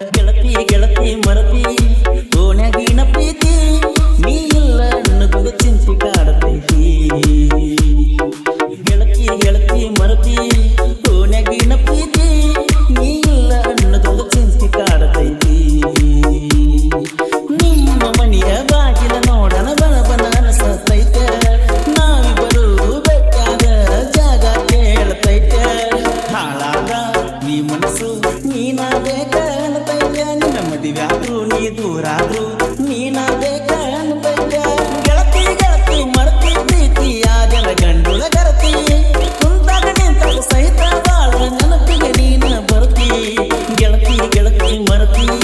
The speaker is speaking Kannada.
ಗೆಳತಿ ಗೆಳತಿ, ಮರತಿ ಓಣ್ಯಾಗಿನ ಪ್ರೀತಿ, ನೀ ಇಲ್ಲ ನನಗೊಂದು ಚಿಂತಿ ಕಾಡತೈತಿ. ಗೆಳತಿ ಗೆಳತಿ, ಮರತಿ ಓಣ್ಯಾಗಿನ ಪ್ರೀತಿ be